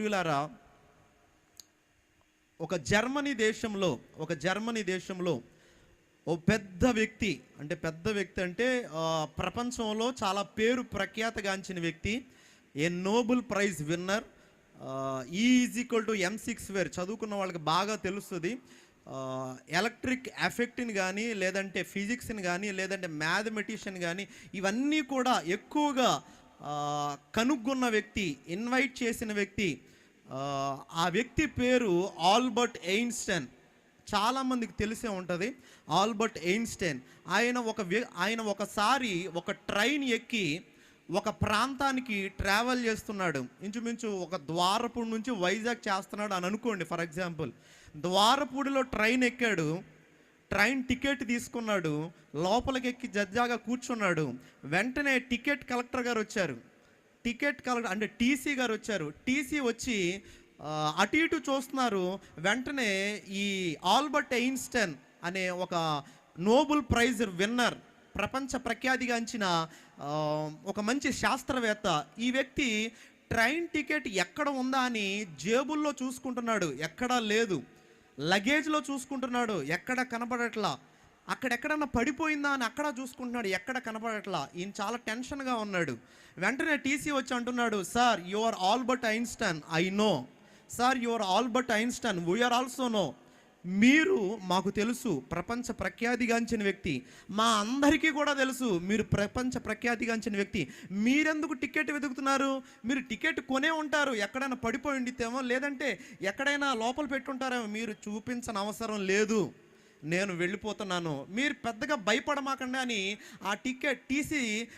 ప్రియులారా ఒక జర్మనీ దేశంలో ఒక జర్మనీ దేశంలో ఓ పెద్ద వ్యక్తి అంటే పెద్ద వ్యక్తి అంటే ప్రపంచంలో చాలా పేరు ప్రఖ్యాతగాంచిన వ్యక్తి a Nobel prize winner is equal to M six where చదువుకున్న వాళ్ళకి బాగా తెలుస్తుంది. ఎలక్ట్రిక్ ఎఫెక్ట్ని కానీ లేదంటే ఫిజిక్స్ని కానీ లేదంటే మ్యాథమెటిషియన్ కానీ ఇవన్నీ కూడా ఎక్కువగా కనుగొన్న వ్యక్తి ఇన్వైట్ చేసిన వ్యక్తి ఆ, వ్యక్తి పేరు ఆల్బర్ట్ ఎయిన్స్టైన్. చాలామందికి తెలిసే ఉంటుంది ఆల్బర్ట్ ఎయిన్స్టైన్. ఆయన ఒక ఆయన ఒకసారి ఒక ట్రైన్ ఎక్కి ఒక ప్రాంతానికి ట్రావెల్ చేస్తున్నాడు. ఇంచుమించు ఒక ద్వారపూడి నుంచి వైజాగ్ చేస్తున్నాడు అని అనుకోండి ఫర్ ఎగ్జాంపుల్. ద్వారపూడిలో ట్రైన్ ఎక్కాడు ట్రైన్ టికెట్ తీసుకున్నాడు లోపలికి ఎక్కి జడ్జాగా కూర్చున్నాడు. వెంటనే టికెట్ కలెక్టర్ గారు వచ్చారు. టికెట్ కలెక్టర్ అంటే టీసీ గారు వచ్చారు. టీసీ వచ్చి అటు ఇటు చూస్తున్నారు. వెంటనే ఈ ఆల్బర్ట్ ఎయిన్స్టన్ అనే ఒక నోబుల్ ప్రైజ్ విన్నర్ ప్రపంచ ప్రఖ్యాతిగాంచిన ఒక మంచి శాస్త్రవేత్త. ఈ వ్యక్తి ట్రైన్ టికెట్ ఎక్కడ ఉందా అని జేబుల్లో చూసుకుంటున్నాడు. ఎక్కడా లేదు. లగేజ్లో చూసుకుంటున్నాడు. ఎక్కడ కనబడట్లా. అక్కడెక్కడన్నా పడిపోయిందా అని అక్కడ చూసుకుంటున్నాడు. ఎక్కడ కనపడట్లా ఈయన చాలా టెన్షన్గా ఉన్నాడు. వెంటనే టీసీ వచ్చి అంటున్నాడు sir you are Albert Einstein I know. Sir you are Albert Einstein we're also know. మీరు మాకు తెలుసు ప్రపంచ ప్రఖ్యాతిగాంచిన వ్యక్తి. మా అందరికీ కూడా తెలుసు మీరు ప్రపంచ ప్రఖ్యాతిగాంచిన వ్యక్తి. మీరెందుకు టికెట్ వెతుకుతున్నారు? మీరు టికెట్ కొనే ఉంటారు. ఎక్కడైనా పడిపోయి ఉండితేమో లేదంటే ఎక్కడైనా లోపల పెట్టుంటారేమో మీరు చూపించని అవసరం లేదు. నేను వెళ్ళిపోతున్నాను. మీరు పెద్దగా భయపడమాకండి అని ఆ టికెట్ టీసీ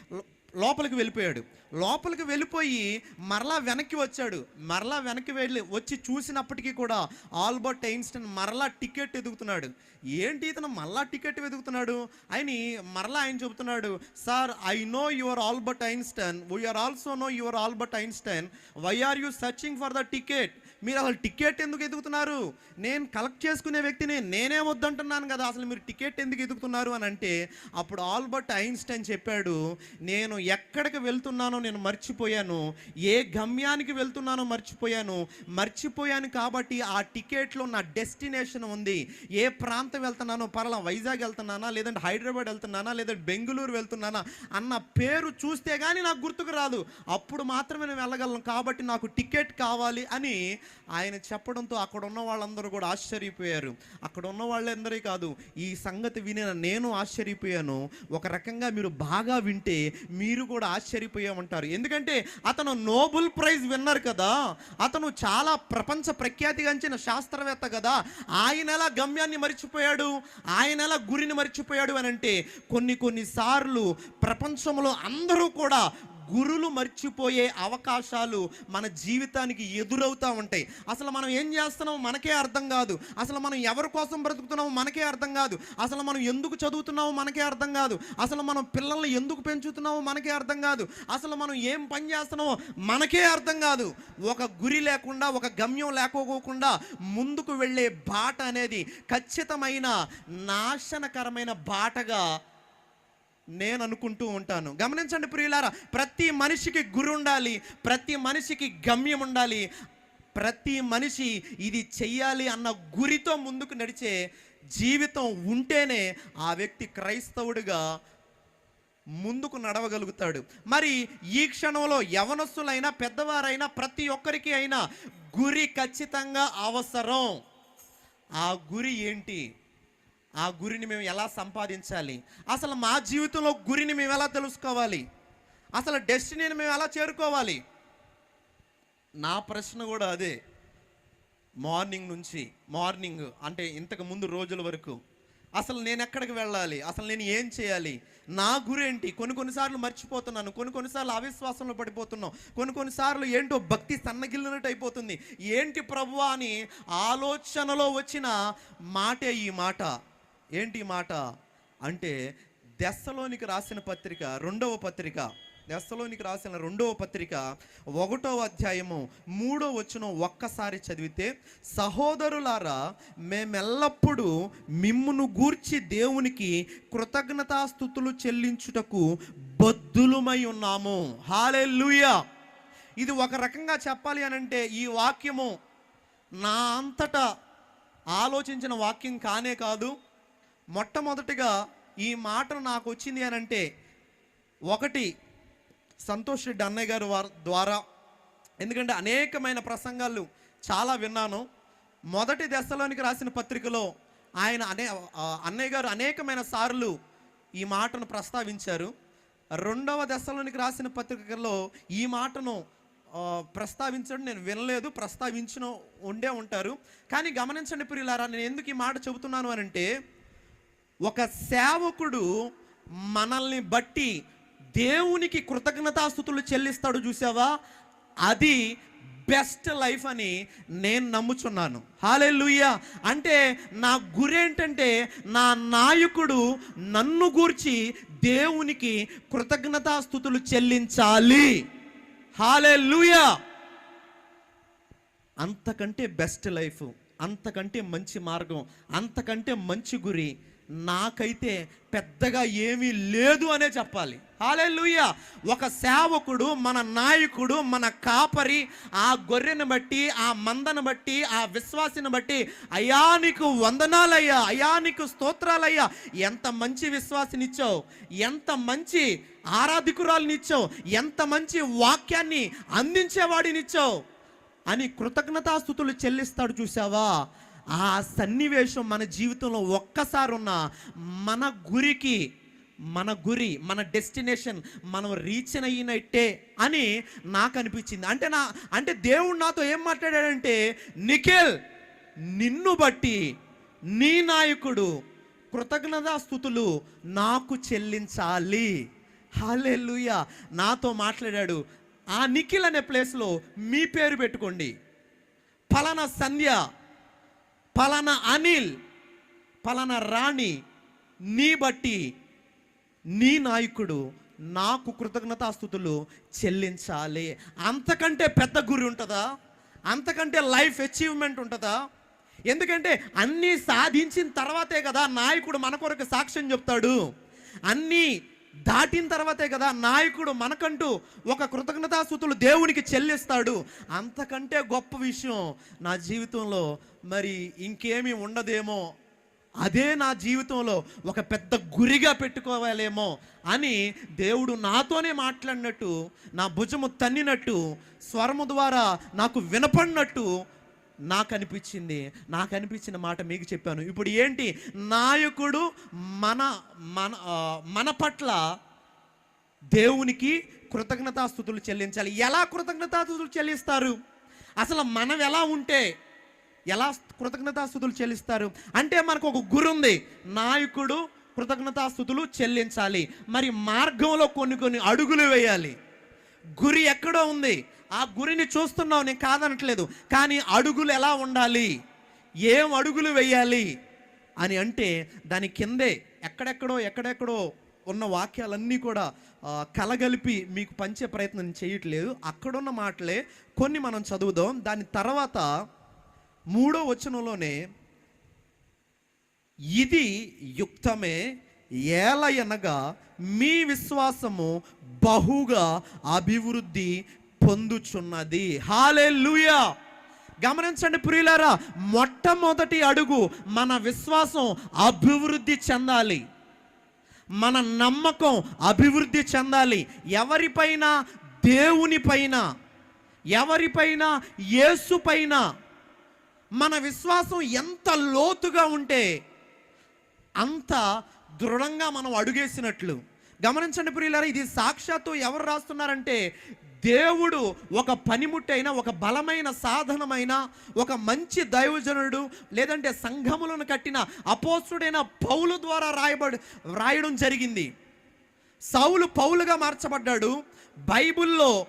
లోపలికి వెళ్ళిపోయాడు. లోపలికి వెళ్ళిపోయి మరలా వెనక్కి వచ్చాడు. మరలా వెనక్కి వెళ్ళి వచ్చి చూసినప్పటికీ కూడా ఆల్బర్ట్ ఐన్స్టైన్ మరలా టికెట్ ఎదుగుతున్నాడు. ఏంటి ఇతను మరలా టికెట్ వెతుకుతున్నాడు అని మరలా ఆయన చెబుతున్నాడు sir I know your Albert Einstein. We're also know your Albert Einstein. Why are you searching for the ticket? మీరు అసలు టికెట్ ఎందుకు ఎదుగుతున్నారు? నేను కలెక్ట్ చేసుకునే వ్యక్తిని నేనే వద్దంటున్నాను కదా అసలు మీరు టికెట్ ఎందుకు ఎదుగుతున్నారు అని అంటే అప్పుడు ఆల్బర్ట్ ఐన్స్టైన్ చెప్పాడు నేను ఎక్కడికి వెళ్తున్నానో నేను మర్చిపోయాను ఏ గమ్యానికి వెళ్తున్నానో మర్చిపోయాను మర్చిపోయాను కాబట్టి ఆ టికెట్లో నా డెస్టినేషన్ ఉంది. ఏ ప్రాంతం వెళ్తున్నానో పర్లా వైజాగ్ వెళ్తున్నానా లేదంటే హైదరాబాద్ వెళ్తున్నానా లేదంటే బెంగళూరు వెళ్తున్నానా అన్న పేరు చూస్తే కానీ నాకు గుర్తుకు రాదు. అప్పుడు మాత్రమే నేను వెళ్ళగలను కాబట్టి నాకు టికెట్ కావాలి అని ఆయన చెప్పడంతో అక్కడ ఉన్న వాళ్ళందరూ కూడా ఆశ్చర్యపోయారు. అక్కడ ఉన్న వాళ్ళందరే కాదు ఈ సంగతి విని నేను ఆశ్చర్యపోయాను. ఒక రకంగా మీరు బాగా వింటే మీరు కూడా ఆశ్చర్యపోయామంటారు. ఎందుకంటే అతను నోబుల్ ప్రైజ్ విన్నారు కదా. అతను చాలా ప్రపంచ ప్రఖ్యాతిగాంచిన శాస్త్రవేత్త కదా. ఆయన ఎలా గమ్యాన్ని మర్చిపోయాడు? ఆయన ఎలా గురిని మర్చిపోయాడు అని అంటే కొన్ని కొన్నిసార్లు ప్రపంచంలో అందరూ కూడా గురులు మర్చిపోయే అవకాశాలు మన జీవితానికి ఎదురవుతూ ఉంటాయి. అసలు మనం ఏం చేస్తున్నామో మనకే అర్థం కాదు. అసలు మనం ఎవరి కోసం బ్రతుకుతున్నామో మనకే అర్థం కాదు. అసలు మనం ఎందుకు చదువుతున్నామో మనకే అర్థం కాదు. అసలు మనం పిల్లల్ని ఎందుకు పెంచుతున్నామో మనకే అర్థం కాదు. అసలు మనం ఏం పని చేస్తున్నామో మనకే అర్థం కాదు. ఒక గురి లేకుండా ఒక గమ్యం లేకపోకుండా ముందుకు వెళ్ళే బాట అనేది ఖచ్చితమైన నాశనకరమైన బాటగా నేను అనుకుంటూ ఉంటాను. గమనించండి ప్రియులారా ప్రతి మనిషికి గురి ఉండాలి ప్రతి మనిషికి గమ్యం ఉండాలి ప్రతి మనిషి ఇది చెయ్యాలి అన్న గురితో ముందుకు నడిచే జీవితం ఉంటేనే ఆ వ్యక్తి క్రైస్తవుడిగా ముందుకు నడవగలుగుతాడు. మరి ఈ క్షణంలో యవనస్తులైనా పెద్దవారైనా ప్రతి ఒక్కరికి అయినా గురి ఖచ్చితంగా అవసరం. ఆ గురి ఏంటి? ఆ గురిని మేము ఎలా సంపాదించాలి? అసలు మా జీవితంలో గురిని మేము ఎలా తెలుసుకోవాలి? అసలు డెస్టినీని మేము ఎలా చేరుకోవాలి? నా ప్రశ్న కూడా అదే. మార్నింగ్ నుంచి మార్నింగ్ అంటే ఇంతకు ముందు రోజుల వరకు అసలు నేను ఎక్కడికి వెళ్ళాలి? అసలు నేను ఏం చేయాలి? నా గురేంటి కొన్ని కొన్నిసార్లు మర్చిపోతున్నాను. కొన్ని కొన్నిసార్లు అవిశ్వాసంలో పడిపోతున్నాం. కొన్ని కొన్నిసార్లు ఏంటో భక్తి సన్నగిల్లినట్టు అయిపోతుంది. ఏంటి ప్రభు అని ఆలోచనలో వచ్చిన మాటే ఈ మాట. ఏంటి మాట? అంటే దెస్సలోనికి రాసిన పత్రిక రెండవ పత్రిక. దెస్సలోనికి రాసిన రెండవ పత్రిక ఒకటో అధ్యాయము మూడో వచనం ఒక్కసారి చదివితే సహోదరులారా మేమెల్లప్పుడూ మిమ్మును గూర్చి దేవునికి కృతజ్ఞతాస్థుతులు చెల్లించుటకు బద్దులమై ఉన్నాము. హాలెల్లుయా! ఇది ఒక రకంగా చెప్పాలి అని అంటే ఈ వాక్యము నా అంతటా ఆలోచించిన వాక్యం కానే కాదు మొట్టమొదటిగా ఈ మాట నాకు వచ్చింది అని అంటే ఒకటి సంతోష్ రెడ్డి అన్నయ్య గారు వారి ద్వారా. ఎందుకంటే అనేకమైన ప్రసంగాలు చాలా విన్నాను. మొదటి దశలోనికి రాసిన పత్రికలో ఆయన అనే అన్నయ్య గారు అనేకమైన సార్లు ఈ మాటను ప్రస్తావించారు. రెండవ దశలోనికి రాసిన పత్రికలో ఈ మాటను ప్రస్తావించడం నేను వినలేదు ప్రస్తావించిన ఉండే ఉంటారు. కానీ గమనించండి ప్రియులారా నేను ఎందుకు ఈ మాట చెబుతున్నాను అని అంటే ఒక సేవకుడు మనల్ని బట్టి దేవునికి కృతజ్ఞతాస్థుతులు చెల్లిస్తాడు చూసావా? అది బెస్ట్ లైఫ్ అని నేను నమ్ముచున్నాను. హాలే అంటే నా గురి ఏంటంటే నా నాయకుడు నన్ను గూర్చి దేవునికి కృతజ్ఞతాస్థుతులు చెల్లించాలి. హాలే అంతకంటే బెస్ట్ లైఫ్ అంతకంటే మంచి మార్గం అంతకంటే మంచి గురి నాకైతే పెద్దగా ఏమీ లేదు అనే చెప్పాలి. హాలెలుయ్య ఒక సేవకుడు మన నాయకుడు మన కాపరి ఆ గొర్రెను బట్టి ఆ మందను బట్టి ఆ విశ్వాసిని బట్టి అయానికి నీకు వందనాలయ్యా అయానికి నీకు స్తోత్రాలయ్యా ఎంత మంచి విశ్వాసినిచ్చావు ఎంత మంచి ఆరాధికురాలనిచ్చావు ఎంత మంచి వాక్యాన్ని అందించేవాడినిచ్చావు అని కృతజ్ఞతాస్థుతులు చెల్లిస్తాడు చూసావా ఆ సన్నివేశం మన జీవితంలో ఒక్కసారి ఉన్న మన గురికి మన గురి మన డెస్టినేషన్ మనం రీచ్ అయినట్టే అని నాకు అనిపించింది అంటే నా అంటే దేవుడు నాతో ఏం మాట్లాడాడంటే నిఖిల్ నిన్ను బట్టి నీ నాయకుడు కృతజ్ఞతాస్థుతులు నాకు చెల్లించాలి. హాలెలుయ నాతో మాట్లాడాడు ఆ నిఖిల్ అనే ప్లేస్లో మీ పేరు పెట్టుకోండి. ఫలానా సంధ్య పలానా అనిల్ పలానా రాణి నీ బట్టి నీ నాయకుడు నాకు కృతజ్ఞతాస్థుతులు చెల్లించాలి. అంతకంటే పెద్ద గురి ఉంటుందా? అంతకంటే లైఫ్ అచీవ్మెంట్ ఉంటుందా? ఎందుకంటే అన్నీ సాధించిన తర్వాతే కదా నాయకుడు మన కొరకు సాక్ష్యం చెప్తాడు. అన్నీ దాటిన తర్వాతే కదా నాయకుడు మనకంటూ ఒక కృతజ్ఞతాస్థుతులు దేవునికి చెల్లిస్తాడు. అంతకంటే గొప్ప విషయం నా జీవితంలో మరి ఇంకేమీ ఉండదేమో అదే నా జీవితంలో ఒక పెద్ద గురిగా పెట్టుకోవాలేమో అని దేవుడు నాతోనే మాట్లాడినట్టు నా భుజము తన్నినట్టు స్వరము ద్వారా నాకు వినపడినట్టు నాకు అనిపించింది నాకు అనిపించిన మాట మీకు చెప్పాను. ఇప్పుడు ఏంటి? నాయకుడు మన మన మన పట్ల దేవునికి కృతజ్ఞతాస్థుతులు చెల్లించాలి. ఎలా కృతజ్ఞతాస్థుతులు చెల్లిస్తారు? అసలు మనం ఎలా ఉంటే ఎలా కృతజ్ఞతాస్థుతులు చెల్లిస్తారు? అంటే మనకు ఒక గురి ఉంది నాయకుడు కృతజ్ఞతాస్థుతులు చెల్లించాలి. మరి మార్గంలో కొన్ని కొన్ని అడుగులు వేయాలి. గురి ఎక్కడో ఉంది. ఆ గురిని చూస్తున్నావు నేను కాదనట్లేదు కానీ అడుగులు ఎలా ఉండాలి? ఏం అడుగులు వేయాలి? అని అంటే దాని కిందే ఎక్కడెక్కడో ఎక్కడెక్కడో ఉన్న వాక్యాలన్నీ కూడా కలగలిపి మీకు పంచే ప్రయత్నం చేయట్లేదు. అక్కడున్న మాటలే కొన్ని మనం చదువుదాం. దాని తర్వాత మూడో వచనంలోనే ఇది యుక్తమే ఏలయనగా మీ విశ్వాసము బహుగా అభివృద్ధి పొందుచున్నది. హాలే లూయా గమనించండి ప్రియులారా మొట్టమొదటి అడుగు మన విశ్వాసం అభివృద్ధి చెందాలి. మన నమ్మకం అభివృద్ధి చెందాలి. ఎవరిపైన దేవునిపైన ఎవరిపైన యేసుపైన మన విశ్వాసం ఎంత లోతుగా ఉంటే అంత దృఢంగా మనం అడుగేసినట్లు. గమనించండి ప్రియులారా ఇది సాక్షాత్తు ఎవరు రాస్తున్నారంటే దేవుడు ఒక పనిముట్టైన ఒక బలమైన సాధనమైన ఒక మంచి దైవజనుడు లేదంటే సంఘములను కట్టిన అపోస్తుడైన పౌలు ద్వారా రాయబడి రాయడం జరిగింది. సౌలు పౌలుగా మార్చబడ్డాడు. బైబిల్లో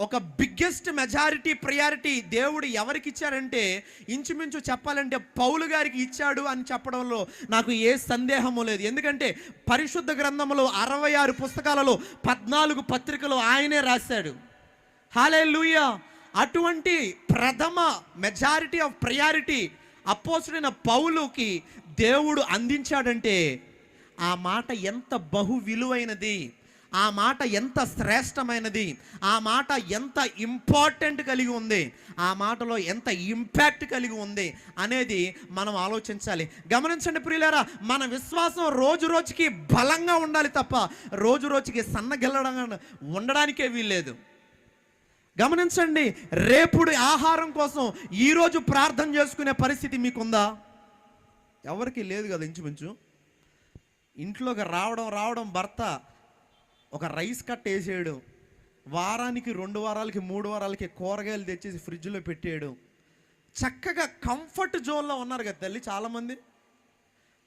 ఒక బిగ్గెస్ట్ మెజారిటీ ప్రయారిటీ దేవుడు ఎవరికి ఇచ్చారంటే ఇంచుమించు చెప్పాలంటే పౌలు గారికి ఇచ్చాడు అని చెప్పడంలో నాకు ఏ సందేహము లేదు. ఎందుకంటే పరిశుద్ధ గ్రంథంలో అరవై ఆరు పుస్తకాలలో పద్నాలుగు పత్రికలు ఆయనే రాశాడు. హాలే అటువంటి ప్రథమ మెజారిటీ ఆఫ్ ప్రయారిటీ అపోసుడైన పౌలుకి దేవుడు అందించాడంటే ఆ మాట ఎంత బహు విలువైనది. ఆ మాట ఎంత శ్రేష్టమైనది ఆ మాట ఎంత ఇంపార్టెంట్ కలిగి ఉంది ఆ మాటలో ఎంత ఇంపాక్ట్ కలిగి ఉంది అనేది మనం ఆలోచించాలి. గమనించండి ప్రియులారా మన విశ్వాసం రోజు రోజుకి బలంగా ఉండాలి తప్ప రోజు రోజుకి సన్నగిల్లడం ఉండడానికే వీల్లేదు. గమనించండి రేపుడు ఆహారం కోసం ఈరోజు ప్రార్థన చేసుకునే పరిస్థితి మీకుందా? ఎవరికి లేదు కదా ఇంచుమించు. ఇంట్లోకి రావడం రావడం భర్త ఒక రైస్ కట్ వేసేయడం వారానికి రెండు వారాలకి మూడు వారాలకి కూరగాయలు తెచ్చేసి ఫ్రిడ్జ్లో పెట్టేయడం చక్కగా కంఫర్ట్ జోన్లో ఉన్నారు కదా తల్లి చాలామంది.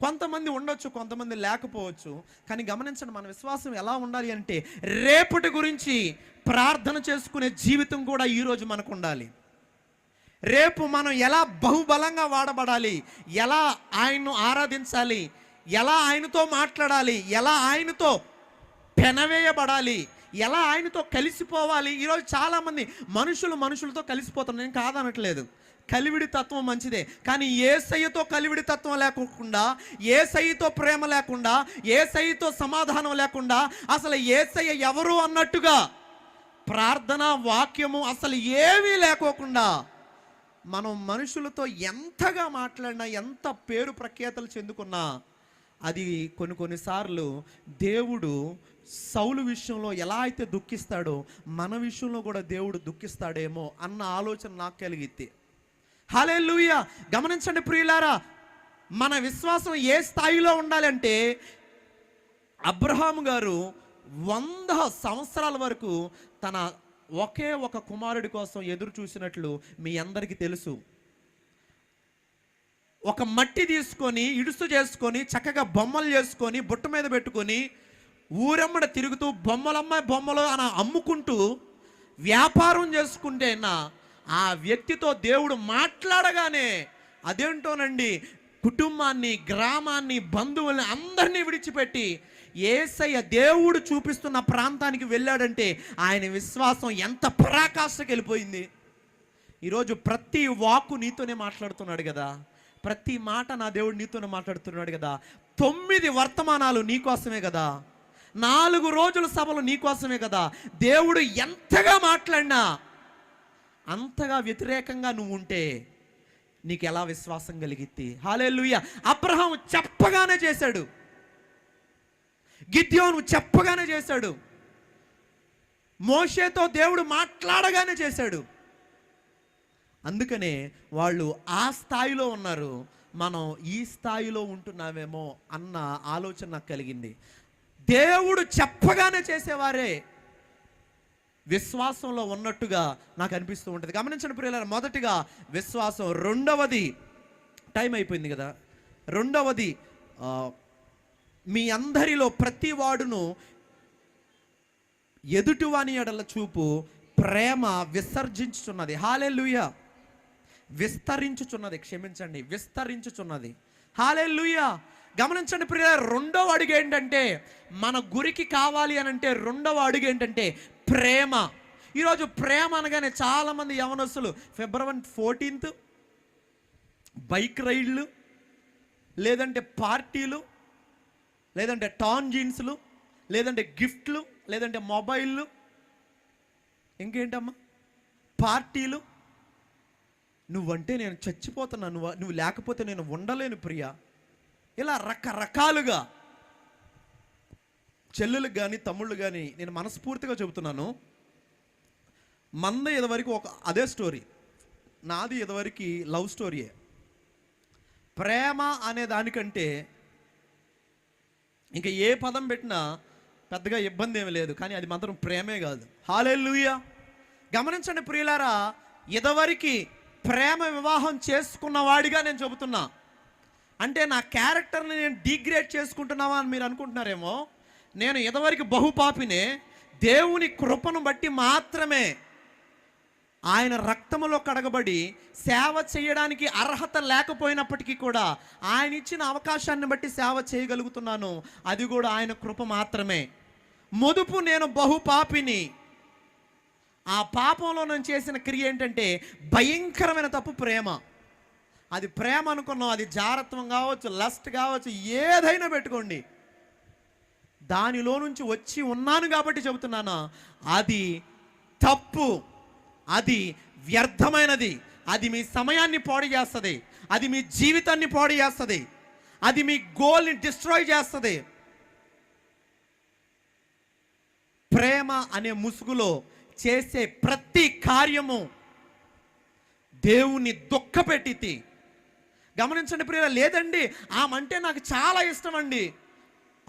కొంతమంది ఉండొచ్చు కొంతమంది లేకపోవచ్చు. కానీ గమనించండి మన విశ్వాసం ఎలా ఉండాలి అంటే రేపటి గురించి ప్రార్థన చేసుకునే జీవితం కూడా ఈరోజు మనకు ఉండాలి. రేపు మనం ఎలా బహుబలంగా వాడబడాలి ఎలా ఆయన్ను ఆరాధించాలి ఎలా ఆయనతో మాట్లాడాలి ఎలా ఆయనతో పెనవేయబడాలి. ఎలా ఆయనతో కలిసిపోవాలి? ఈరోజు చాలామంది మనుషులు మనుషులతో కలిసిపోతున్నారు. నేను కాదనట్లేదు. కలివిడి తత్వం మంచిదే. కానీ ఏ సయ్యతో కలివిడి తత్వం లేకుండా ఏ సయ్యతో ప్రేమ లేకుండా ఏ సయ్యతో సమాధానం లేకుండా అసలు ఏ సయ్య ఎవరు అన్నట్టుగా ప్రార్థన వాక్యము అసలు ఏమీ లేకోకుండా మనం మనుషులతో ఎంతగా మాట్లాడినా ఎంత పేరు ప్రఖ్యాతలు చెందుకున్నా అది కొన్ని కొన్నిసార్లు దేవుడు సౌలు విషయంలో ఎలా అయితే దుఃఖిస్తాడో మన విషయంలో కూడా దేవుడు దుఃఖిస్తాడేమో అన్న ఆలోచన నాకు కలిగితే హలే గమనించండి ప్రియులారా మన విశ్వాసం ఏ స్థాయిలో ఉండాలంటే అబ్రహాం గారు వంద సంవత్సరాల వరకు తన ఒకే ఒక కుమారుడి కోసం ఎదురు చూసినట్లు మీ అందరికీ తెలుసు. ఒక మట్టి తీసుకొని ఇడుసు చేసుకొని చక్కగా బొమ్మలు చేసుకొని బుట్ట మీద పెట్టుకొని ఊరమ్మడ తిరుగుతూ బొమ్మలమ్మాయి బొమ్మలు అని అమ్ముకుంటూ వ్యాపారం చేసుకుంటేనా ఆ వ్యక్తితో దేవుడు మాట్లాడగానే అదేంటోనండి కుటుంబాన్ని గ్రామాన్ని బంధువుల్ని అందరినీ విడిచిపెట్టి ఏసయ్య దేవుడు చూపిస్తున్న ప్రాంతానికి వెళ్ళాడంటే ఆయన విశ్వాసం ఎంత పరాకాష్ఠకి వెళ్ళిపోయింది ఈరోజు ప్రతి వాక్కు నీతోనే మాట్లాడుతున్నాడు కదా. ప్రతి మాట నా దేవుడు నీతోనే మాట్లాడుతున్నాడు కదా. తొమ్మిది వర్తమానాలు నీకోసమే కదా. నాలుగు రోజుల సభలు నీకోసమే కదా. దేవుడు ఎంతగా మాట్లాడినా అంతగా వ్యతిరేకంగా నువ్వు ఉంటే నీకు ఎలా విశ్వాసం కలిగిద్ది? హాలేలుయ్య అబ్రహాం చెప్పగానే చేశాడు. గిద్యోను చెప్పగానే చేశాడు. మోషేతో దేవుడు మాట్లాడగానే చేశాడు. అందుకనే వాళ్ళు ఆ స్థాయిలో ఉన్నారు. మనం ఈ స్థాయిలో ఉంటున్నామేమో అన్న ఆలోచన నాకు కలిగింది. దేవుడు చెప్పగానే చేసేవారే. విశ్వాసంలో ఉన్నట్టుగా నాకు అనిపిస్తూ ఉంటుంది. గమనించండి ప్రియుల మొదటిగా విశ్వాసం రెండవది టైం అయిపోయింది కదా. రెండవది మీ అందరిలో ప్రతి వాడును ఎదుటివాని ఎడల చూపు ప్రేమ విసర్జించుచున్నది. హాలే లూయా విస్తరించుచున్నది. క్షమించండి విస్తరించుచున్నది. హాలే లూయా గమనించండి ప్రియ రెండవ అడుగు ఏంటంటే మన గురికి కావాలి అని అంటే రెండవ అడుగు ఏంటంటే ప్రేమ. ఈరోజు ప్రేమ అనగానే చాలామంది యవనస్తులు ఫిబ్రవరి ఫోర్టీన్త్ బైక్ రైడ్లు లేదంటే పార్టీలు లేదంటే టాన్ జీన్స్లు లేదంటే గిఫ్ట్లు లేదంటే మొబైల్లు ఇంకేంటమ్మా? పార్టీలు నువ్వంటే నేను చచ్చిపోతున్నా నువ్వు నువ్వు లేకపోతే నేను ఉండలేను ప్రియా. ఇలా రకరకాలుగా చెల్లెలకు కానీ తమ్ముళ్ళు కానీ నేను మనస్ఫూర్తిగా చెబుతున్నాను. మంద ఇదివరకు ఒక అదే స్టోరీ. నాది ఇదివరకు లవ్ స్టోరీయే. ప్రేమ అనే దానికంటే ఇంకా ఏ పదం పెట్టినా పెద్దగా ఇబ్బంది ఏమీ లేదు కానీ అది మాత్రం ప్రేమే కాదు. హాలెల్లుయా గమనించండి ప్రియులారా ఇదివరకు ప్రేమ వివాహం చేసుకున్న వాడిగా నేను చెబుతున్నా. అంటే నా క్యారెక్టర్ని నేను డిగ్రేడ్ చేసుకుంటున్నావా అని మీరు అనుకుంటున్నారేమో. నేను ఇదివరకు బహుపాపినే దేవుని కృపను బట్టి మాత్రమే ఆయన రక్తములో కడగబడి సేవ చేయడానికి అర్హత లేకపోయినప్పటికీ కూడా ఆయన ఇచ్చిన అవకాశాన్ని బట్టి సేవ చేయగలుగుతున్నాను. అది కూడా ఆయన కృప మాత్రమే. మొదుపు నేను బహుపాపిని. ఆ పాపంలో నేను చేసిన క్రియ ఏంటంటే భయంకరమైన తప్పు ప్రేమ. అది ప్రేమ అనుకున్నాం అది జారత్వం కావచ్చు లస్ట్ కావచ్చు ఏదైనా పెట్టుకోండి. దానిలో నుంచి వచ్చి ఉన్నాను కాబట్టి చెబుతున్నాను? అది తప్పు. అది వ్యర్థమైనది. అది మీ సమయాన్ని పాడు చేస్తుంది. అది మీ జీవితాన్ని పాడు చేస్తుంది. అది మీ గోల్ని డిస్ట్రాయ్ చేస్తుంది. ప్రేమ అనే ముసుగులో చేసే ప్రతి కార్యము దేవుని దుఃఖపెట్టితి. గమనించండి ప్రియ లేదండి ఆమంటే నాకు చాలా ఇష్టం అండి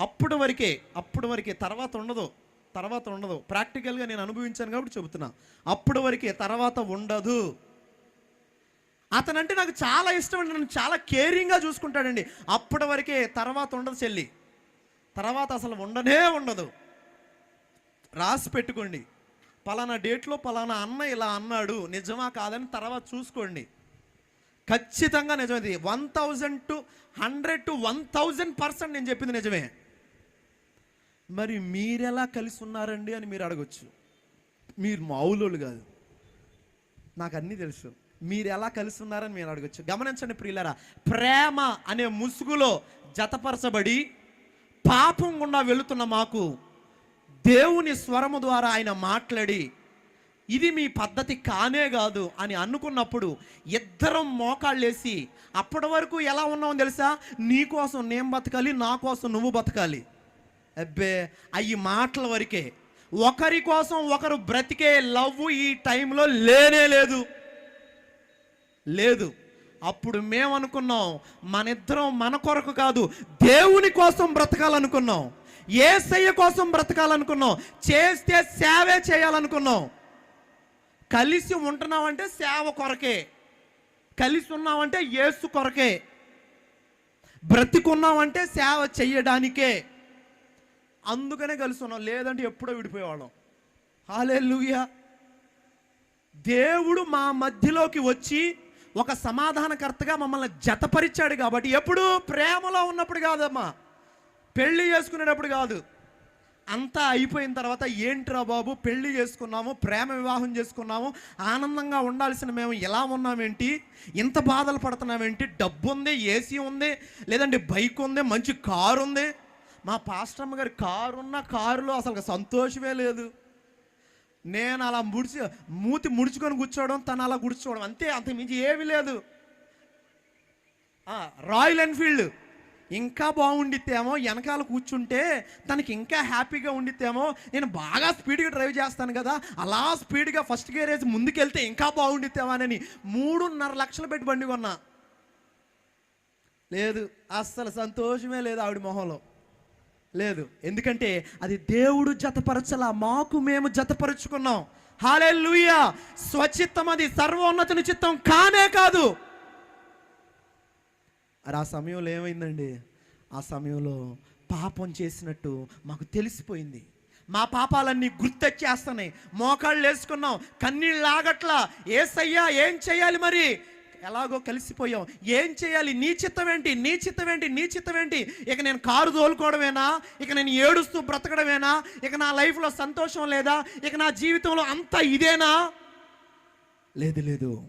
అప్పుడు వరకే అప్పుడు వరకే తర్వాత ఉండదు తర్వాత ఉండదు. ప్రాక్టికల్గా నేను అనుభవించాను కాబట్టి చెబుతున్నా. అప్పుడు వరకే తర్వాత ఉండదు. అతనంటే నాకు చాలా ఇష్టం అండి నన్ను చాలా కేరింగ్గా చూసుకుంటాడండి. అప్పటి వరకే తర్వాత ఉండదు చెల్లి. తర్వాత అసలు ఉండనే ఉండదు. రాసి పెట్టుకోండి. పలానా డేట్లో పలానా అన్న ఇలా అన్నాడు నిజమా కాదని తర్వాత చూసుకోండి. ఖచ్చితంగా నిజమే one thousand two hundred to one thousand percent నేను చెప్పింది నిజమే. మరి మీరెలా కలిసి ఉన్నారండి అని మీరు అడగచ్చు. మీరు మావులోళ్ళు కాదు. నాకు అన్నీ తెలుసు. మీరు ఎలా కలిసి ఉన్నారని మీరు అడగచ్చు. గమనించండి ప్రియులరా ప్రేమ అనే ముసుగులో జతపరచబడి పాపం గుండా వెళుతున్న మాకు దేవుని స్వరము ద్వారా ఆయన మాట్లాడి ఇది మీ పద్ధతి కానే కాదు అని అనుకున్నప్పుడు ఇద్దరం మోకాళ్ళేసి అప్పటి వరకు ఎలా ఉన్నామో తెలుసా? నీ కోసం నేను బతకాలి నా కోసం నువ్వు బతకాలి. అబ్బే అవి మాటల వరకే. ఒకరి కోసం ఒకరు బ్రతికే లవ్ ఈ టైంలో లేనే లేదు. లేదు. అప్పుడు మేము అనుకున్నాం మన ఇద్దరం మన కొరకు కాదు దేవుని కోసం బ్రతకాలనుకున్నాం. ఏసయ్య కోసం బ్రతకాలనుకున్నాం చేస్తే సేవే చేయాలనుకున్నాం కలిసి ఉంటున్నామంటే సేవ కొరకే. కలిసి ఉన్నామంటే ఏసు కొరకే. బ్రతికున్నామంటే సేవ చెయ్యడానికే. అందుకనే కలిసి ఉన్నాం లేదంటే ఎప్పుడో విడిపోయేవాళ్ళం. హాలే దేవుడు మా మధ్యలోకి వచ్చి ఒక సమాధానకర్తగా మమ్మల్ని జతపరిచాడు కాబట్టి ఎప్పుడు? ప్రేమలో ఉన్నప్పుడు కాదమ్మా. పెళ్ళి చేసుకునేటప్పుడు కాదు. అంతా అయిపోయిన తర్వాత ఏంట్రా బాబు పెళ్ళి చేసుకున్నాము ప్రేమ వివాహం చేసుకున్నాము ఆనందంగా ఉండాల్సిన మేము ఎలా ఉన్నామేంటి ఇంత బాధలు పడుతున్నామేంటి డబ్బు ఉంది ఏసీ ఉంది లేదంటే బైక్ ఉంది మంచి కారు ఉంది. మా పాస్టమ్మ గారి కారు ఉన్న కారులో అసలు సంతోషమే లేదు. నేను అలా ముడిచి మూతి ముడుచుకొని కూర్చోవడం తను అలా కూర్చోవడం అంతే అంత మించి ఏమీ లేదు. Royal Enfield. ఇంకా బాగుండితేమో వెనకాల కూర్చుంటే తనకి ఇంకా హ్యాపీగా ఉండితేమో నేను బాగా స్పీడ్గా డ్రైవ్ చేస్తాను కదా అలా స్పీడ్గా ఫస్ట్ గేర్ వేసి ముందుకెళ్తే ఇంకా బాగుండితేమో అని మూడున్నర లక్షలు పెట్టి బండి కొన్నా. లేదు అస్సలు సంతోషమే లేదు ఆవిడ మొహంలో. లేదు ఎందుకంటే అది దేవుడు జతపరచలా మాకు మేము జతపరుచుకున్నాం. హాలే లూయా స్వచిత్తం అది సర్వోన్నతుని చిత్తం కానే కాదు. మరి ఆ సమయంలో ఏమైందండి? ఆ సమయంలో పాపం చేసినట్టు మాకు తెలిసిపోయింది. మా పాపాలన్నీ గుర్తొచ్చేస్తున్నాయి. మోకాళ్ళు వేసుకున్నాం. కన్నీళ్ళు ఆగట్లా ఏసయ్యా ఏం చేయాలి మరి? ఎలాగో కలిసిపోయాం. ఏం చేయాలి? నీ చిత్తం ఏంటి? నీ చిత్తం ఏంటి? నీ చిత్తం ఏంటి? ఇక నేను కారు తోలుకోవడమేనా? ఇక నేను ఏడుస్తూ బ్రతకడమేనా? ఇక నా లైఫ్లో సంతోషం లేదా? ఇక నా జీవితంలో అంతా ఇదేనా? లేదు లేదు.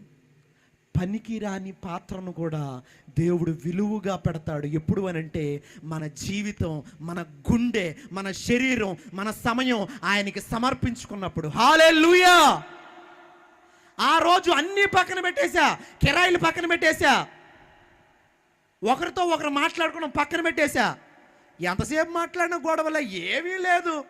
పనికిరాని పాత్రను కూడా దేవుడు విలువగా పెడతాడు. ఎప్పుడు అనంటే మన జీవితం మన గుండె మన శరీరం మన సమయం ఆయనకి సమర్పించుకున్నప్పుడు. హాలే ఆ రోజు అన్ని పక్కన పెట్టేశా కిరాయిలు పక్కన పెట్టేశా ఒకరితో ఒకరు మాట్లాడుకోవడం పక్కన పెట్టేశా. ఎంతసేపు మాట్లాడిన గొడవల ఏమీ లేదు.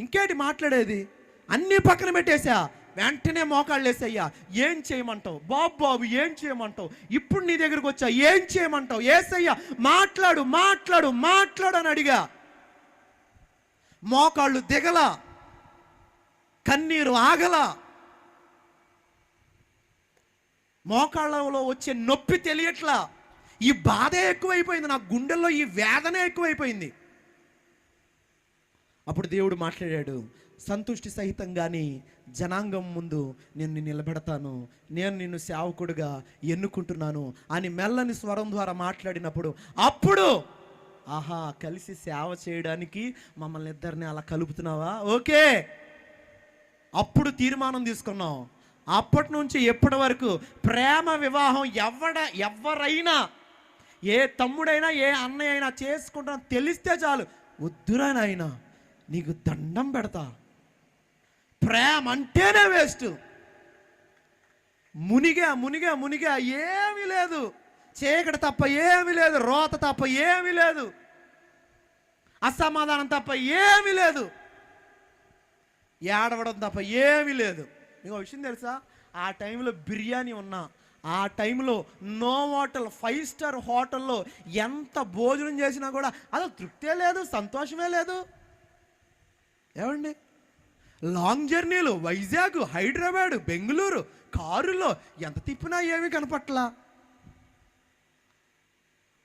ఇంకేటి మాట్లాడేది? అన్నీ పక్కన పెట్టేశా వెంటనే మోకాళ్ళు వేసయ్యా. ఏం చేయమంటావు? బాబు బాబు ఏం చేయమంటావు? ఇప్పుడు నీ దగ్గరకు వచ్చా. ఏం చేయమంటావు? ఏసయ్యా మాట్లాడు మాట్లాడు మాట్లాడు అని అడిగా. మోకాళ్ళు దిగల కన్నీరు ఆగల. మోకాళ్ళలో వచ్చే నొప్పి తెలియట్లా. ఈ బాధ ఎక్కువైపోయింది నా గుండెల్లో ఈ వేదన ఎక్కువైపోయింది. అప్పుడు దేవుడు మాట్లాడాడు సంతుష్టి సహితంగాని జనాంగం ముందు నేను నిన్ను నిలబెడతాను. నేను నిన్ను సేవకుడుగా ఎన్నుకుంటున్నాను అని మెల్లని స్వరం ద్వారా మాట్లాడినప్పుడు అప్పుడు ఆహా కలిసి సేవ చేయడానికి మమ్మల్ని ఇద్దరిని అలా కలుపుతున్నావా? ఓకే. అప్పుడు తీర్మానం తీసుకున్నాం. అప్పటి నుంచి ఎప్పటి వరకు ప్రేమ వివాహం ఎవడ ఎవరైనా ఏ తమ్ముడైనా ఏ అన్నయ్య అయినా చేసుకుంటాం తెలిస్తే చాలు. వద్దురా నాయన నీకు దండం పెడతా. ప్రేమ అంటేనే వేస్ట్. మునిగా మునిగా మునిగా ఏమీ లేదు. చీకటి తప్ప ఏమీ లేదు. రోత తప్ప ఏమీ లేదు. అసమాధానం తప్ప ఏమీ లేదు. ఏడవడం తప్ప ఏమీ లేదు. మీకు విషయం తెలుసా? ఆ టైంలో బిర్యానీ ఉన్నా ఆ టైంలో నో హోటల్ ఫైవ్ స్టార్ హోటల్లో ఎంత భోజనం చేసినా కూడా అది తృప్తే లేదు సంతోషమే లేదు. ఏమండి? లాంగ్ జర్నీలు వైజాగ్ హైదరాబాద్ బెంగళూరు కారులో ఎంత తిప్పినా ఏమీ కనపట్లా.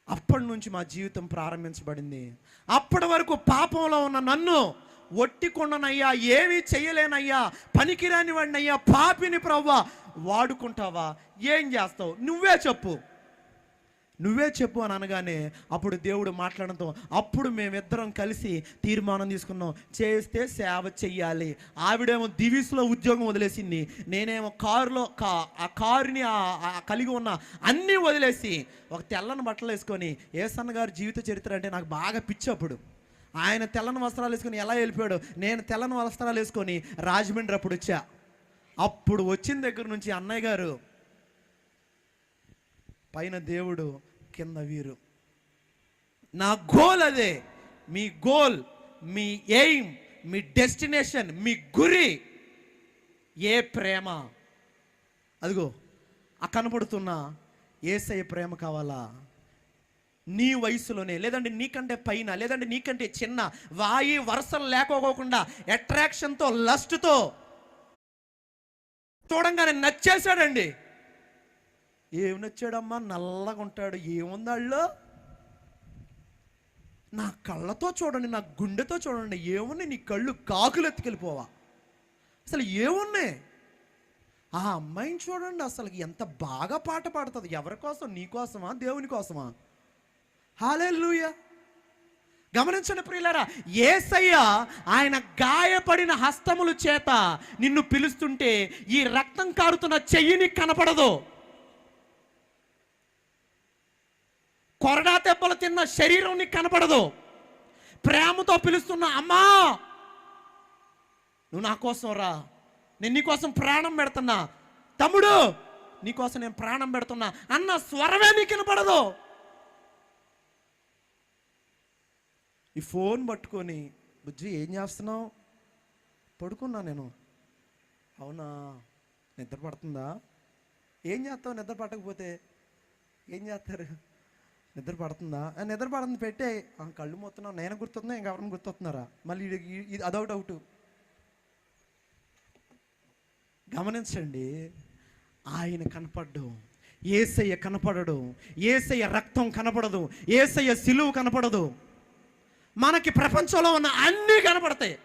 అప్పటి నుంచి మా జీవితం ప్రారంభించబడింది. అప్పటి వరకు పాపంలో ఉన్న నన్ను ఒట్టి కొండనయ్యా ఏమీ చేయలేనయ్యా పనికిరాని వాడినయ్యా పాపిని ప్రవ్వా వాడుకుంటావా ఏం చేస్తావు? నువ్వే చెప్పు. నువ్వే చెప్పు అని అనగానే అప్పుడు దేవుడు మాట్లాడడంతో అప్పుడు మేమిద్దరం కలిసి తీర్మానం తీసుకున్నాం. చేస్తే సేవ చెయ్యాలి. ఆవిడేమో దివిస్లో ఉద్యోగం వదిలేసింది. నేనేమో కారులో కా ఆ కారుని కలిగి ఉన్న అన్నీ వదిలేసి ఒక తెల్లని బట్టలు వేసుకొని ఏసన్న గారి జీవిత చరిత్ర అంటే నాకు బాగా పిచ్చి అప్పుడు. ఆయన తెల్లని వస్త్రాలు వేసుకొని ఎలా వెళ్ళిపోయాడు? నేను తెల్లని వస్త్రాలు వేసుకొని రాజమండ్రి అప్పుడు వచ్చా. అప్పుడు వచ్చిన దగ్గర నుంచి అన్నయ్య గారు పైన దేవుడు కింద వీరు. నా గోల్ అదే. మీ గోల్ మీ ఎయిమ్ మీ డెస్టినేషన్ మీ గురి ఏ ప్రేమ? అదిగో ఆ కనపడుతున్న ఏసయ్య ప్రేమ కావాలా? నీ వయసులోనే లేదంటే నీకంటే పైన లేదంటే నీకంటే చిన్న వాయి వరుసలు లేకపోకుండా అట్రాక్షన్తో లస్ట్తో చూడంగానే నచ్చేశాడండి. ఏం నల్లగా ఉంటాడు ఏముందాళ్ళు? నా కళ్ళతో చూడండి నా గుండెతో చూడండి. ఏమున్నాయి నీ కళ్ళు కాకులు ఎత్తుకెళ్ళిపోవా అసలు ఏమున్నాయి ఆ అమ్మాయిని చూడండి అసలు ఎంత బాగా పాట పాడుతుంది. ఎవరి కోసం? నీ కోసమా? దేవుని కోసమా? హాలెలూయ. గమనించండి ప్రియులారా ఏసయ్య ఆయన గాయపడిన హస్తముల చేత నిన్ను పిలుస్తుంటే ఈ రక్తం కారుతున్న చెయ్యి నీకు కనపడదు. కొరడా దెబ్బలు తిన్న శరీరం నీకు కనపడదు. ప్రేమతో పిలుస్తున్న అమ్మా! నువ్వు నా కోసం రా. నేను నీకోసం ప్రాణం పెడుతున్నా. తమ్ముడు నీకోసం నేను ప్రాణం పెడుతున్నా. అన్న స్వరమే నీకు వినపడదు. ఈ ఫోన్ పట్టుకొని బుజ్జి ఏం చేస్తున్నావు? పడుకున్నా నేను. అవునా? నిద్ర పడుతుందా? ఏం చేస్తావు? నిద్ర పట్టకపోతే ఏం చేస్తారు? నిద్ర పడుతుందా? నిద్ర పడుతుంది పెట్టే. "ఆ, కళ్ళు మొత్తున్నావు నేను గుర్తున్నా ఇంకెవరైనా గుర్తొస్తున్నారా మళ్ళీ ఇది- ఇది డౌట్ గమనించండి ఆయన కనపడ్డం ఏసయ్య కనపడడు ఏసయ్య రక్తం కనపడదు ఏసయ్య సిలువు కనపడదు. మనకి ప్రపంచంలో ఉన్న అన్నీ కనపడతాయి.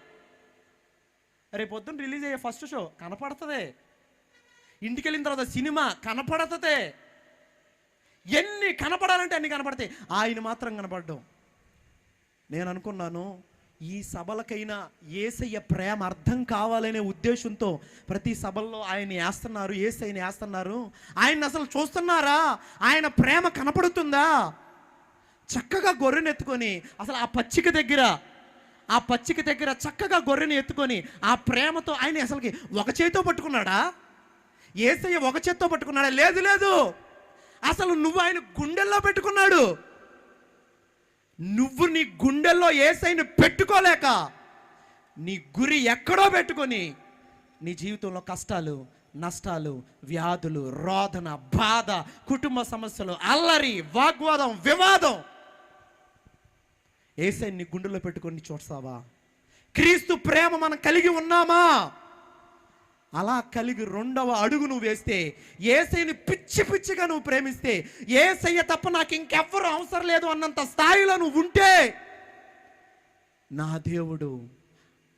రేపు పొద్దున్న రిలీజ్ అయ్యే ఫస్ట్ షో కనపడుతుంది. ఇంటికి వెళ్ళిన తర్వాత సినిమా కనపడుతుంది. ఎన్ని కనపడాలంటే అన్ని కనపడతాయి. ఆయన మాత్రం కనపడడం. నేను అనుకున్నాను ఈ సభలకైనా ఏసయ్య ప్రేమ అర్థం కావాలనే ఉద్దేశంతో ప్రతి సభల్లో ఆయన వేస్తున్నారు ఏసయ్యని వేస్తున్నారు. ఆయన అసలు చూస్తున్నారా? ఆయన ప్రేమ కనపడుతుందా? చక్కగా గొర్రెను ఎత్తుకొని అసలు ఆ పచ్చిక దగ్గర ఆ పచ్చిక దగ్గర చక్కగా గొర్రెని ఎత్తుకొని ఆ ప్రేమతో ఆయన అసలుకి ఒక చేతితో పట్టుకున్నాడా? ఏసయ్య ఒక చేత్తో పట్టుకున్నాడా? లేదు లేదు. అసలు నువ్వు ఆయన గుండెల్లో పెట్టుకున్నాడు. నువ్వు నీ గుండెల్లో ఏసైని పెట్టుకోలేక నీ గురి ఎక్కడో పెట్టుకొని నీ జీవితంలో కష్టాలు నష్టాలు వ్యాధులు రోదన బాధ కుటుంబ సమస్యలు అల్లరి వాగ్వాదం వివాదం ఏసై నీ గుండెలో పెట్టుకొని చూస్తావా క్రీస్తు ప్రేమ మనం కలిగి ఉన్నామా? అలా కలిగి రెండవ అడుగు నువ్వు వేస్తే ఏసైని పిచ్చి పిచ్చిగా నువ్వు ప్రేమిస్తే ఏసయ్య తప్ప నాకు ఇంకెవ్వరు అవసరం లేదు అన్నంత స్థాయిలో నువ్వు ఉంటే నా దేవుడు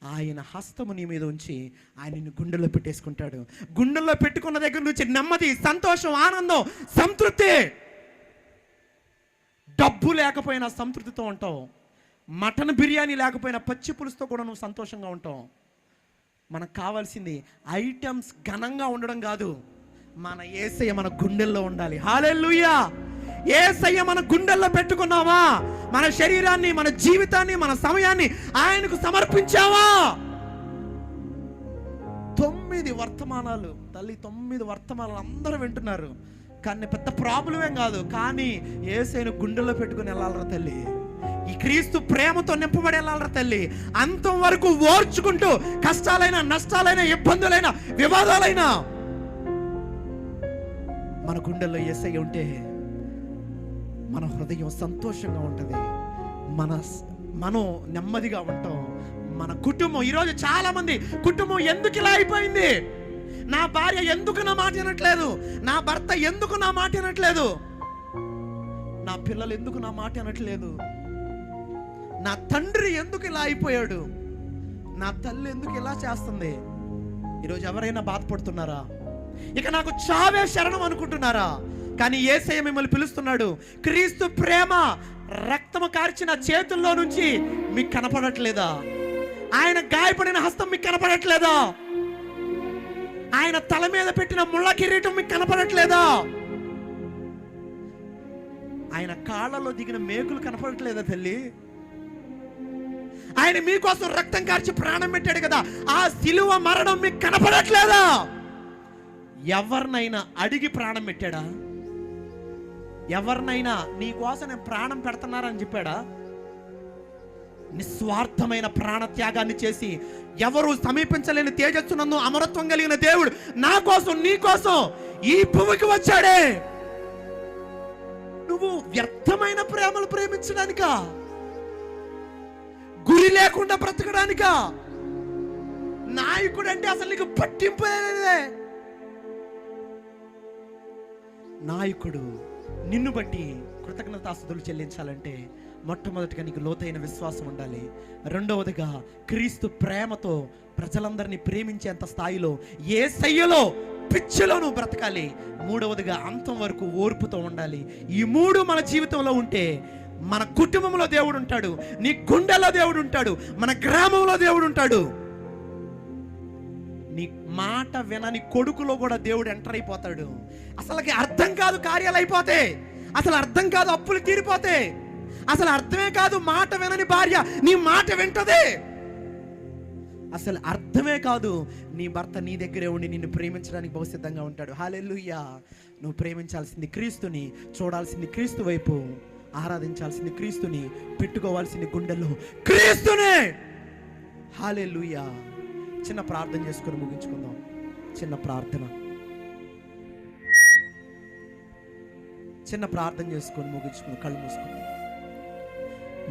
ఆయన హస్తము నీ మీద ఉంచి ఆయనని గుండెల్లో పెట్టేసుకుంటాడు. గుండెల్లో పెట్టుకున్న దగ్గర నుంచి నెమ్మది సంతోషం ఆనందం సంతృప్తి. డబ్బు లేకపోయినా సంతృప్తితో ఉంటావు. మటన్ బిర్యానీ లేకపోయినా పచ్చి పులుసుతో కూడా నువ్వు సంతోషంగా ఉంటావు. మనకు కావాల్సింది ఐటమ్స్ ఘనంగా ఉండడం కాదు. మన ఏసయ్య మన గుండెల్లో ఉండాలి. హాలెల్లుయా! ఏసయ్య మన గుండెల్లో పెట్టుకున్నావా? మన శరీరాన్ని మన జీవితాన్ని మన సమయాన్ని ఆయనకు సమర్పించావా? తొమ్మిది వర్తమానాలు. తల్లి తొమ్మిది వర్తమానాలు అందరూ వింటున్నారు. కానీ పెద్ద ప్రాబ్లం ఏం కాదు. కానీ ఏసైను గుండెల్లో పెట్టుకుని వెళ్ళాలరా తల్లి. ఈ క్రీస్తు ప్రేమతో నింపబడి తల్లి. అంతం వరకు ఓర్చుకుంటూ కష్టాలైన నష్టాలైన ఇబ్బందులైన వివాదాలైన మన గుండెల్లో ఎస్ఐ ఉంటే మన హృదయం సంతోషంగా ఉంటుంది. మన మనం నెమ్మదిగా ఉంటాం. మన కుటుంబం ఈరోజు చాలా మంది కుటుంబం ఎందుకు ఇలా అయిపోయింది? నా భార్య ఎందుకు నా మాట వినట్లేదు? నా భర్త ఎందుకు నా మాట వినట్లేదు? నా పిల్లలు ఎందుకు నా మాట వినట్లేదు? నా తండ్రి ఎందుకు ఇలా అయిపోయాడు? నా తల్లి ఎందుకు ఇలా చేస్తుంది? ఈరోజు ఎవరైనా బాధపడుతున్నారా? ఇక నాకు చావే శరణం అనుకుంటున్నారా? కానీ ఏసయ్య మిమ్మల్ని పిలుస్తున్నాడు క్రీస్తు ప్రేమ రక్తము కార్చిన చేతుల్లో నుంచి మీకు కనపడట్లేదా? ఆయన గాయపడిన హస్తం మీకు కనపడట్లేదా? ఆయన తల మీద పెట్టిన ముళ్ళ కిరీటం మీకు కనపడట్లేదా? ఆయన కాళ్ళలో దిగిన మేకులు కనపడట్లేదా తల్లి? ఆయన మీకోసం రక్తం కార్చి ప్రాణం పెట్టాడు కదా. ఆ శిలువ మరణం మీకు కనపడట్లేదా? ఎవరినైనా అడిగి ప్రాణం పెట్టాడా? ఎవరినైనా నీ కోసం నేను ప్రాణం పెడుతున్నారని చెప్పాడా? నిస్వార్థమైన ప్రాణ త్యాగాన్ని చేసి ఎవరు సమీపించలేని తేజస్సు నన్ను అమరత్వం కలిగిన దేవుడు నా కోసం నీ కోసం ఈ భూమికి వచ్చాడే. నువ్వు వ్యర్థమైన ప్రేమలు ప్రేమించడానికా? గురి లేకుండా బ్రతకడానిక? నాయకుడు అంటే అసలు నీకు పట్టింపు నాయకుడు నిన్ను బట్టి కృతజ్ఞతాస్తుతులు చెల్లించాలంటే మొట్టమొదటిగా నీకు లోతైన విశ్వాసం ఉండాలి. రెండవదిగా క్రీస్తు ప్రేమతో ప్రజలందరినీ ప్రేమించేంత స్థాయిలో ఏ శయ్యలో పిచ్చిలో నువ్వు బ్రతకాలి. మూడవదిగా అంతం వరకు ఓర్పుతో ఉండాలి. ఈ మూడు మన జీవితంలో ఉంటే మన కుటుంబంలో దేవుడు ఉంటాడు. నీ గుండెలో దేవుడు ఉంటాడు. మన గ్రామంలో దేవుడు ఉంటాడు. నీ మాట వినని కొడుకులో కూడా దేవుడు ఎంటర్ అయిపోతాడు. అసలుకి అర్థం కాదు కార్యాలు అయిపోతే. అసలు అర్థం కాదు అప్పులు తీరిపోతే. అసలు అర్థమే కాదు మాట వినని భార్య నీ మాట వింటదే. అసలు అర్థమే కాదు నీ భర్త నీ దగ్గరే ఉండి నిన్ను ప్రేమించడానికి బహుసిద్ధంగా ఉంటాడు. హాలెల్లుయ్యా నువ్వు ప్రేమించాల్సింది క్రీస్తుని చూడాల్సింది క్రీస్తు వైపు. ఆరాధించాల్సింది క్రీస్తుని పెట్టుకోవాల్సింది గుండెల్లో. క్రీస్తునే! హాలెల్లుయ్యా చిన్న ప్రార్థన చేసుకొని ముగించుకుందాం. చిన్న ప్రార్థన. చిన్న ప్రార్థన చేసుకొని ముగించుకుని కళ్ళు మూసుకుందాం.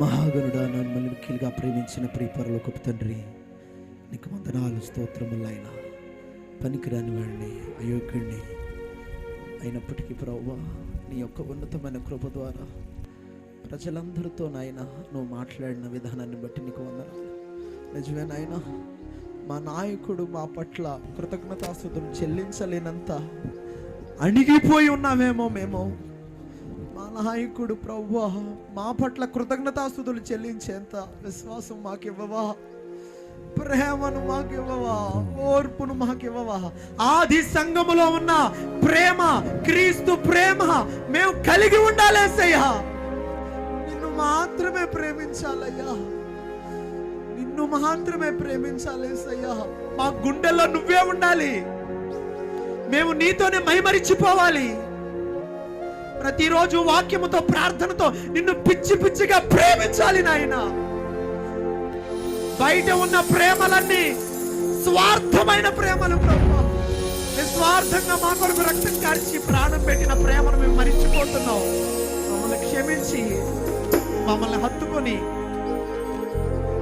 మహాగనుడా నన్ను మిక్కిలిగా ప్రేమించిన ప్రియపరలోకపు తండ్రి నీకు వందనాలు స్తోత్రములైన పనికిరాని వాడిని అయోగ్యుణ్ణి అయినప్పటికీ ప్రభు నీ యొక్క ఉన్నతమైన కృప ద్వారా ప్రజలందరితో నాయన నువ్వు మాట్లాడిన విధానాన్ని బట్టి నీకు వందనాలు. నిజమే నాయన మా నాయకుడు మా పట్ల కృతజ్ఞతాస్తుతం చెల్లించలేనంత అణిగిపోయి ఉన్నామేమో మేము. మా నాయకుడు ప్రభు మా పట్ల కృతజ్ఞతాస్తుతులు చెల్లించేంత విశ్వాసం మాకివ్వవా? ప్రేమను మాకివ్వవా? ఓర్పును మాకివ్వవా? ఆది సంఘములో ఉన్న ప్రేమ క్రీస్తు ప్రేమ మేము కలిగి ఉండాలేసయ్యా. మాత్రమే ప్రేమించాలయ్యా. నిన్ను మాత్రమే ప్రేమించాలేసయ్యా మా గుండెల్లో నువ్వే ఉండాలి. మేము నీతోనే మైమరిచిపోవాలి. ప్రతిరోజు వాక్యముతో ప్రార్థనతో నిన్ను పిచ్చి పిచ్చిగా ప్రేమించాలి నాయన. బయట ఉన్న ప్రేమలన్నీ స్వార్థమైన ప్రేమలు ప్రభు. నిస్వార్థంగా మా కొరకు రక్తం కార్చి ప్రాణం పెట్టిన ప్రేమను మేము మరిచిపోతున్నాం. మమ్మల్ని క్షమించి మమ్మల్ని హత్తుకొని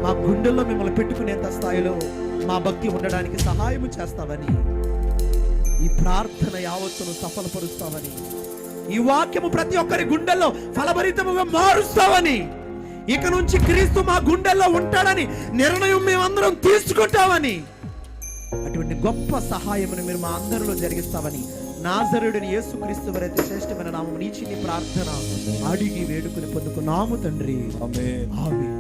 మా గుండెల్లో మిమ్మల్ని పెట్టుకునేంత స్థాయిలో మా భక్తి ఉండడానికి సహాయం చేస్తావని ఈ ప్రార్థన యావత్తును సఫలపరుస్తావని ఈ వాక్యము ప్రతి ఒక్కరి గుండెల్లో ఫలభరితముగా మారుస్తావని ఇక నుంచి క్రీస్తు మా గుండెల్లో ఉంటాడని నిర్ణయం మేమందరం తీసుకుంటామని అటువంటి గొప్ప సహాయమును మీరు మా అందరిలో జరిగిస్తామని నాజరుడిని యేసుక్రీస్తు వారైతే శ్రేష్టమైన నామం నీచి నీ ప్రార్థన అడిగి వేడుకుని పొందుకున్నాము తండ్రి. ఆమేన్.